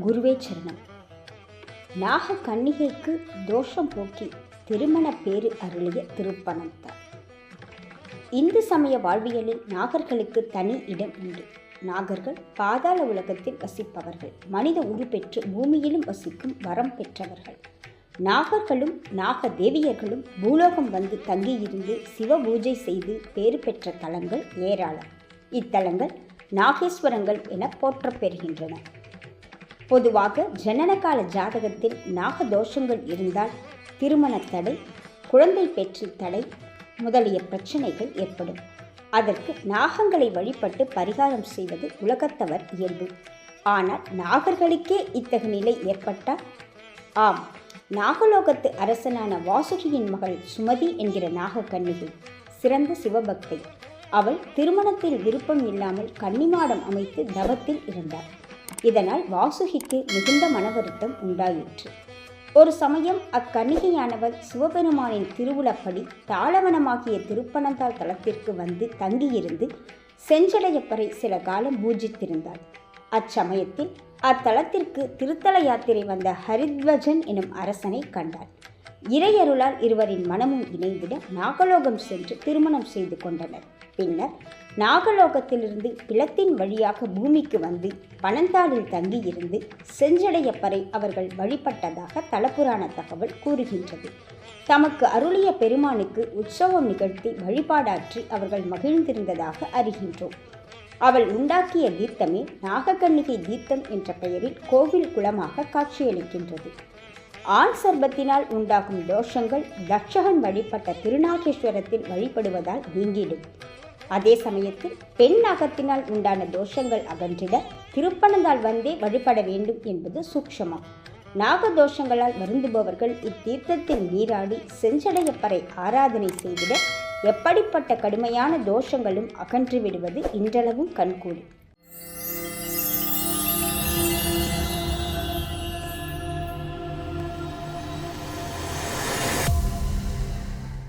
குருவே சரணம். நாக கன்னிகைக்கு தோஷம் போக்கி திருமண பேறு அருளிய திருப்பணத்தார் இந்து சமய வாழ்வியலில் நாகர்களுக்கு தனி இடம் உண்டு. நாகர்கள் பாதாள உலகத்தில் வசிப்பவர்கள் மனித உருப்பெற்று பூமியிலும் வசிக்கும் வரம் பெற்றவர்கள். நாகர்களும் நாக தேவியர்களும் பூலோகம் வந்து தங்கியிருந்து சிவ பூஜை செய்து பேறு பெற்ற தலங்கள் ஏராளம். இத்தலங்கள் நாகேஸ்வரங்கள் என போற்றப் பெறுகின்றன. பொதுவாக ஜனனகால ஜாதகத்தில் நாக தோஷங்கள் இருந்தால் திருமண தடை குழந்தை பெற்று தடை முதலிய பிரச்சனைகள் ஏற்படும். அதற்கு நாகங்களை வழிபட்டு பரிகாரம் செய்வது உலகத்தவர் இயல்பு. ஆனால் நாகர்களுக்கே இத்தகு நிலை ஏற்பட்டால் ஆம் நாகலோகத்து அரசனான வாசுகியின் மகள் சுமதி என்கிற நாகக்கன்னிகை சிறந்த சிவபக்தை. அவள் திருமணத்தில் விருப்பம் இல்லாமல் கன்னிமாடம் அமைத்து தவத்தில் இருந்தார் இதனால் வாசுகிக்கு மிகுந்த மன வருத்தம் உண்டாயிற்று. ஒரு சமயம் அக்கணிகையானவர் சிவபெருமானின் திருவுளப்படி தாளவனமாகிய திருப்பனந்தாள் தலத்திற்கு வந்து தங்கியிருந்து செஞ்சடையப்பரை சில காலம் பூஜித்திருந்தாள். அச்சமயத்தில் அத்தலத்திற்கு திருத்தல யாத்திரை வந்த ஹரித்வஜன் எனும் அரசனை கண்டாள். இறையருளால் இருவரின் மனமும் இணைந்திட நாகலோகம் சென்று திருமணம் செய்து கொண்டனர். பின்னர் நாகலோகத்திலிருந்து பிளத்தின் வழியாக பூமிக்கு வந்து பனந்தாளில் தங்கியிருந்து செஞ்சடையப்பரை அவர்கள் வழிபட்டதாக தலப்புராண தகவல் கூறுகின்றது. தமக்கு அருளிய பெருமானுக்கு உற்சவம் நிகழ்த்தி வழிபாடாற்றி அவர்கள் மகிழ்ந்திருந்ததாக அறிகின்றோம். அவள் உண்டாக்கிய தீர்த்தமே நாகக்கண்ணிகை தீர்த்தம் என்ற பெயரில் கோவில் குளமாக காட்சியளிக்கின்றது. ஆண் சர்பத்தினால் உண்டாகும் தோஷங்கள் தட்சகன் வழிபட்ட திருநாகேஸ்வரத்தில் வழிபடுவதால் நீங்கிடும். அதே சமயத்தில் பெண் அகத்தினால் உண்டான தோஷங்கள் அகன்றிட திருப்பனந்தால் வந்தே வழிபட வேண்டும் என்பது சூக்ஷமம் நாக தோஷங்களால் வருந்துபவர்கள் இத்தீர்த்தத்தில் நீராடி செஞ்சடையப்பறை ஆராதனை செய்திட எப்படிப்பட்ட கடுமையான தோஷங்களும் அகன்று விடுவது இன்றளவும் கண்கூடி.